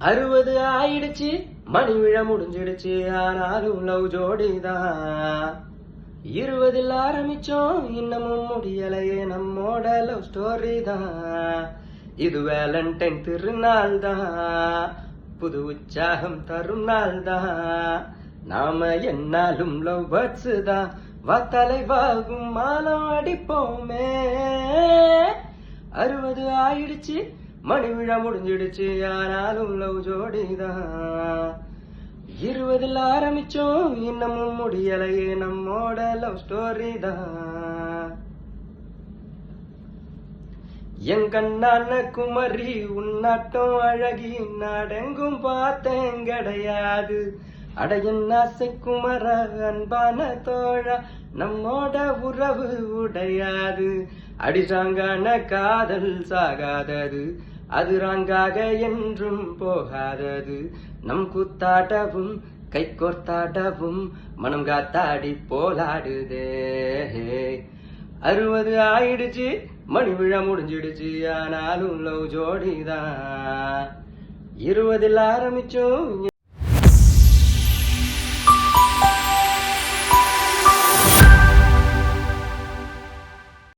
அறுபது ஆயிடுச்சு மணி விழ முடிஞ்சிடுச்சு ஆனாலும் லவ் ஜோடிதான் இருபதில் ஆரம்பிச்சோம் இன்னமும் முடியலையே நம்மோட லவ் ஸ்டோரி தான் இது வேலண்டைன் திருநாள் தான் புது உற்சாகம் தரும் நாள் தான் நாம என்னாலும் லவ் பேர்ட்ஸ் தான் வா தலைவாகும் மாலம் அடிப்போமே. அறுபது ஆயிடுச்சு மணி விழா முடிஞ்சிடுச்சு ஆனாலும் லவ் ஜோடிதான் இருபதுல ஆரம்பிச்சோம் இன்னமும் முடியலையே நம்மோட லவ் ஸ்டோரி தான் என் கண்ணான குமரி உன்னாட்டம் அழகி நாடெங்கும் பார்த்தேன் கிடையாது. அடையன் ஆசை குமர அன்பான தோழா நம்மோட உறவு உடையாது. அடிசாங்கான காதல் சாகாதது. அது ராங்காக என்றும் போகாதது. நம் குத்தாட்டவும் கை கோர்த்தாட்டவும் மனம் காத்தாடி போலாடுதே. அறுபது ஆயிடுச்சு மணி விழா முடிஞ்சிடுச்சு ஆனாலும் லவ் ஜோடிதான். இருபதில் ஆரம்பிச்சோம்